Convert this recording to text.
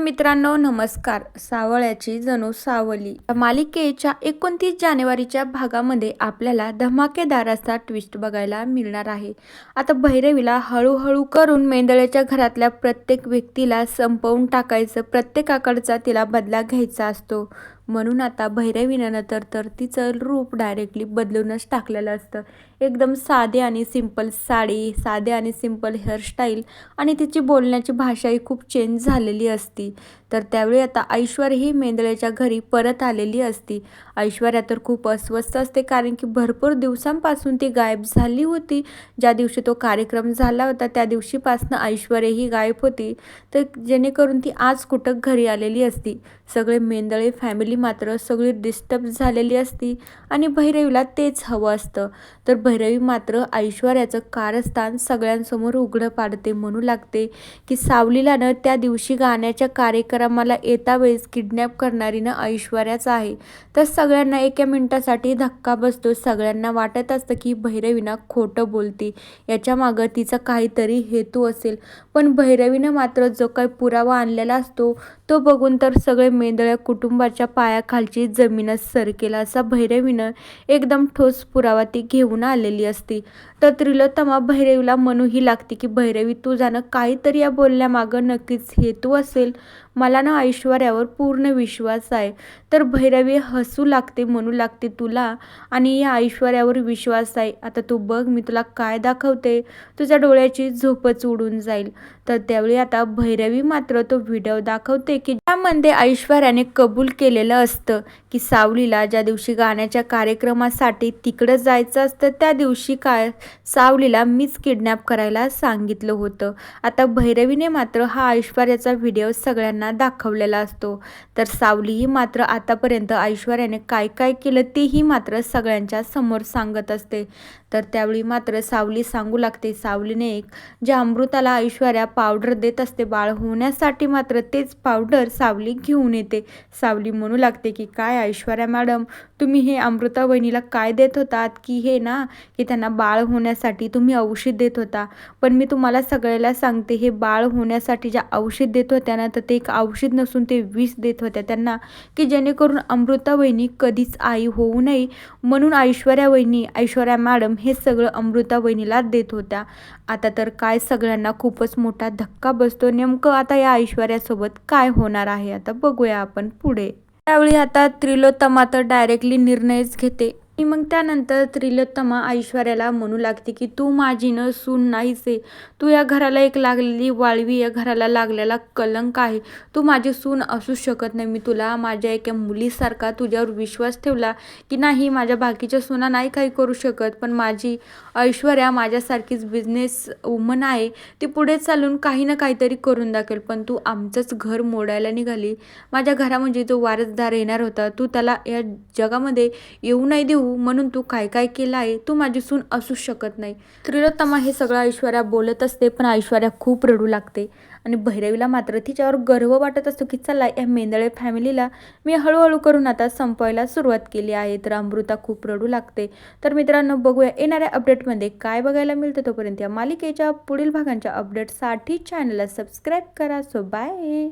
मित्रांनो नमस्कार. सावळ्याची जणू सावली. मालिकेच्या एकोणतीस जानेवारीच्या भागामध्ये आपल्याला धमाकेदार असा ट्विस्ट बघायला मिळणार आहे. आता भैरवीला हळूहळू करून मेंदळ्याच्या घरातल्या प्रत्येक व्यक्तीला संपवून टाकायचं प्रत्येकाकडचा तिला बदला घ्यायचा असतो. म्हणून आता भैरवीनं नंतर तर तिचं रूप डायरेक्टली बदलूनच टाकलेलं असतं. एकदम साधे आणि सिंपल साडी साधे आणि सिंपल हेअरस्टाईल आणि तिची बोलण्याची भाषाही खूप चेंज झालेली असती. तर त्यावेळी आता ऐश्वर्या ही मेंदळेच्या घरी परत आलेली असती. ऐश्वर्या तर खूप अस्वस्थ असते कारण की भरपूर दिवसांपासून ती गायब झाली होती. ज्या दिवशी तो कार्यक्रम झाला होता त्या दिवशीपासनं ऐश्वर्या ही गायब होती. तर जेणेकरून ती आज कुठं घरी आलेली असती? सगळे मेंदळे फॅमिली मात्र सगळी डिस्टर्ब झालेली असती आणि भैरवीला तेच हवं असतं. तर भैरवी मात्र ऐश्वर्याचं कारस्थान सगळ्यांसमोर उघडं पाडते म्हणू लागते की सावलीलानं त्या दिवशी गाण्याच्या कार्यक्रमाला येता वेळेस किडनॅप करणारी ना ऐश्वर्याच आहे. तर सगळ्यांना एका मिनिटासाठी धक्का बसतो. सगळ्यांना वाटत असतं की भैरवीनं खोटं बोलते. याच्या मागं तिचा काहीतरी हेतू असेल. पण भैरवीनं मात्र जो काही पुरावा आणलेला असतो तो बघून तर सगळे मेंदळ्या कुटुंबाच्या पायाखालची जमीनच सरकेल असा भैरवीनं एकदम ठोस पुरावा ती घेऊन आलेली असती. तर त्रिलोत्तमा भैरवीला म्हणूही लागते की भैरवी तू जाणं काहीतरी या बोलण्यामागं नक्कीच हेतू असेल मला ना ऐश्वर्यावर पूर्ण विश्वास आहे. तर भैरवी हसू लागते म्हणू लागते तुला आणि या ऐश्वर्यावर विश्वास आहे. आता तू बघ मी तुला काय दाखवते? तुझ्या डोळ्याची झोपच उडून जाईल. तर त्यावेळी आता भैरवी मात्र तो व्हिडिओ दाखवते की त्यामध्ये ऐश्वर्याने कबूल केलेलं असतं की सावलीला ज्या दिवशी गाण्याच्या कार्यक्रमासाठी तिकडं जायचं असतं त्या दिवशी काय सावलीला मीच किडनॅप करायला सांगितलं होतं. आता भैरवीने मात्र हा ऐश्वर्याचा व्हिडिओ सगळ्यांना दाखवलेला असतो. तर सावलीही मात्र आतापर्यंत ऐश्वर्याने काय काय केलं तेही मात्र सगळ्यांच्या समोर सांगत असते. तर त्यावेळी मात्र सावली सांगू लागते सावलीने एक ज्या अमृताला ऐश्वर्या पावडर देत असते बाळ होण्यासाठी मात्र तेच पावडर सावली घेऊन येते. सावली म्हणू लागते की काय ऐश्वर्या मॅडम तुम्ही हे अमृता वहिनीला काय देत होतात की हे ना की त्यांना बाळ होण्यासाठी तुम्ही औषध देत होता. पण मी तुम्हाला सगळ्याला सांगते हे बाळ होण्यासाठी ज्या औषध देत होत्या ना तर ते एक औषध नसून ते विष देत होत्या त्यांना की जेणेकरून अमृता वहिनी कधीच आई होऊ नये. म्हणून ऐश्वर्या वहिनी ऐश्वर्या मॅडम हे सगळं अमृता वहिनीला देत होत्या. आता तर काय सगळ्यांना खूपच मोठा धक्का बसतो नेमकं आता या ऐश्वर्यासोबत काय होणार आहे. आता बघूया आपण पुढे. त्यावेळी आता त्रिलोत्तमा तर डायरेक्टली निर्णयच घेते. आणि मग त्यानंतर त्रिलोत्तमा ऐश्वर्याला म्हणू लागते की तू माझी न सून नाहीच आहे तू या घराला एक लागलेली वाळवी या घराला लागलेला कलंक आहे. तू माझी सून असू शकत नाही. मी तुला माझ्या एका मुलीसारखा तुझ्यावर विश्वास ठेवला की नाही माझ्या बाकीच्या सुना नाही काही करू शकत. पण माझी ऐश्वर्या माझ्यासारखीच बिझनेस वुमन आहे. ती पुढे चालून काही ना काहीतरी करून दाखेल पण तू आमचंच घर मोडायला निघाली. माझ्या घरामध्ये जो वारसदार येणार होता तू त्याला या जगामध्ये येऊ नाही देऊ. म्हणून तू काय काय केलं आहे तू माझी सून असू शकत नाही. त्रिलोत्तमा हे सगळं ऐश्वर्या बोलत असते पण ऐश्वर्या खूप रडू लागते. आणि भैरवीला मात्र तिच्यावर गर्व वाटत असतो की चला या मेंदळे फॅमिलीला मी हळूहळू करून आता संपवायला सुरुवात केली आहे. तर अमृता खूप रडू लागते. तर मित्रांनो बघूया येणाऱ्या अपडेटमध्ये काय बघायला मिळतं तोपर्यंत या मालिकेच्या पुढील भागांच्या अपडेटसाठी चॅनलला सबस्क्राईब करा. So bye